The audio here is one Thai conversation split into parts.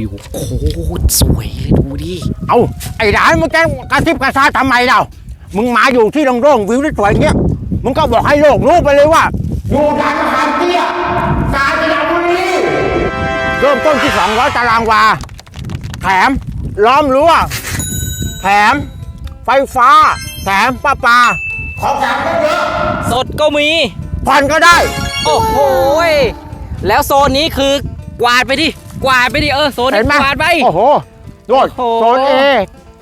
วิวโคตรสวยเลยดูดิ เอาไอ้หลานมึงแกกระซิบกระซาบทำไมเรา มึงมาอยู่ที่โล่งๆวิวที่สวยเงี้ย มึงก็บอกให้โลกรู้ไปเลยว่า อยู่ด่านมหาเตี้ยกาญจนบุรีเริ่มต้นที่ 200 ตารางวา แถมล้อมรั้ว แถมไฟฟ้า แถมป้าปลาของแถมก็เยอะสดก็มี ผ่อนก็ได้ โอ้โหยแล้วโซนนี้คือกวาดไปดิ กวาดไปดิเออโซนเห็นี้นไหมกวาดไป โอ้โหโดดโอ้โห โซนเอ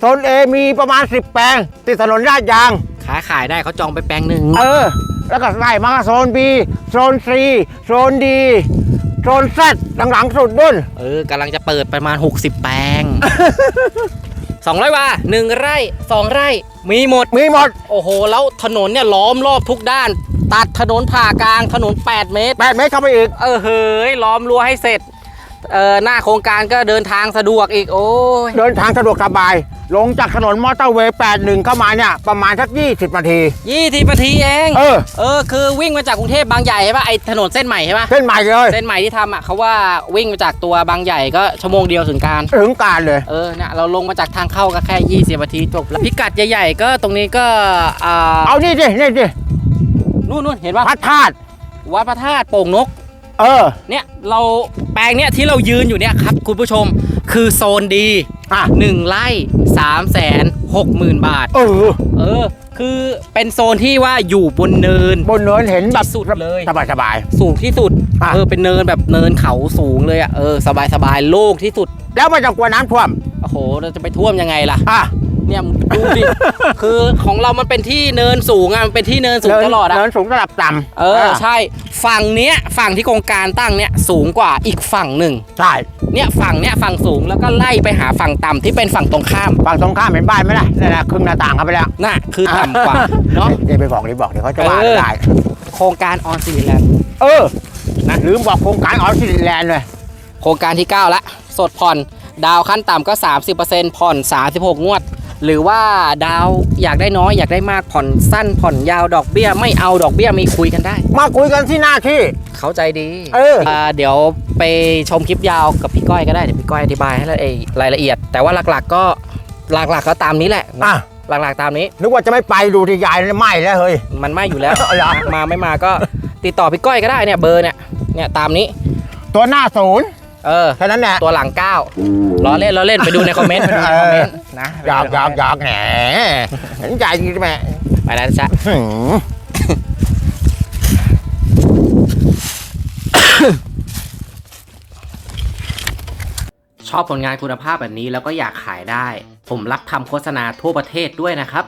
โซนเอมีประมาณ 10 แปลงติดถนนลาดยาง ขายขายได้เขาจองไปแปลงหนึ่งเออ แล้วก็ไล่มาโซน B โซน C โซน D โซน Z หลังๆสุดดุนเออกำลังจะเปิดประมาณ 60 แปลง 200วาหนึ่งไร่สองไร่ มีหมด มีหมด โอ้โห แล้วถนนเนี่ยล้อมรอบทุกด้าน ตัดถนนผ่ากลางถนน 8 เมตร 8 เมตรเข้าไปอีก เออเฮ้ยล้อมรั้วให้เสร็จ เออหน้าโครงการก็เดินทางสะดวกอีกโอ้ยเดินทางสะดวกสบาย ลงจากถนนมอเตอร์เวย์ 81 เข้ามาเนี่ย ประมาณสัก 20 นาที ยี่สิบนาทีเองเออ เออคือวิ่งมาจากกรุงเทพบางใหญ่ใช่ปะไอถนนเส้นใหม่ใช่ปะเส้นใหม่เลย เส้นใหม่ที่ทำอะเขาว่าวิ่งมาจากตัวบางใหญ่ก็ชั่วโมงเดียวถึงการ ถึงการเลย เออเนี่ยเราลงมาจากทางเข้าก็แค่20นาทีจบแล้วพิกัดใหญ่ๆก็ตรงนี้ก็อ่าเอานี่ดินี่ดินู่นนู่นเห็นปะพระธาตุวัดพระธาตุโป่งนก เออ เนี่ยเราแปลงเนี่ยที่เรายืนอยู่เนี่ยครับคุณผู้ชมคือโซนดีอะ หนึ่งไร่สามแสนหกหมื่นบาท เออเออ คือเป็นโซนที่ว่าอยู่บนเนิน บนเนินเห็นแบบที่สุดเลย สบายสบาย สูงที่สุด อะ เออ เป็นเนินแบบเนินเขาสูงเลยอะ เออ สบายสบายๆโล่งที่สุด ๆแล้วไม่ต้องกลัวน้ำท่วม โอ้โห เราจะไปท่วมยังไงล่ะ อะ เนี่ยมึงดูดิ คือของเรามันเป็นที่เนินสูงอะมันเป็นที่เนินสูงเนินตลอดอะเนินสูงระดับต่ำเออใช่ฝั่งเนี้ยฝั่งที่โครงการตั้งเนี่ยสูงกว่าอีกฝั่งหนึ่งใช่เนี่ยฝั่งเนี้ยฝั่งสูงแล้วก็ไล่ไปหาฝั่งต่ำที่เป็นฝั่งตรงข้ามฝั่งตรงข้ามเห็นบ้านไหมล่ะนั่นแหละครึ่งหน้าต่างเข้าไปแล้วน่ะคือต่ำกว่าเนาะเดี๋ยวไปบอกเดี๋ยวบอกเดี๋ยวเขาจะว่าเออได้โครงการออนซีแลนด์เออนะลืมบอกโครงการออสซิแลนด์เลยโครงการที่9ละสดผ่อนดาวขั้นต่ำก็ 30%ผ่อน 36 งวด หรือว่าดาวอยากได้น้อยอยากได้มากผ่อนสั้นผ่อนยาวดอกเบี้ย ไม่เอาดอกเบี้ยมีคุยกันได้ มาคุยกันที่หน้าที่ เข้าใจดีเออาเดี๋ยวไปชมคลิปยาวกับพี่ก้อยก็ได้เดี๋ยวพี่ก้อยอธิบายให้ละเอียดรายละเอียด แต่ว่าหลักๆก็หลักๆก็ตามนี้แหละอะ หลักๆตามนี้ นึกว่าจะไม่ไปดูที่ยายไหม้แล้วเฮ้ย มันไม่อยู่แล้ว เอาเหรอมาไม่มาก็ติดต่อพี่ก้อยก็ได้เนี่ยเบอร์เนี่ยเนี่ยตามนี้ตัวหน้าศูนย์ เออแค่นั้นแหละตัวหลังเก้าล้อเล่นล้อเล่นไปดูในคอมเมนต์ไปดูในคอมเมนต์นะหยอกหยอกหยอกแหมเห็นใจจริงๆแม่ไปแล้วจ้ะหืมชอบผลงานคุณภาพแบบนี้แล้วก็อยากขายได้ ผมรับทำโฆษณาทั่วประเทศด้วยนะครับ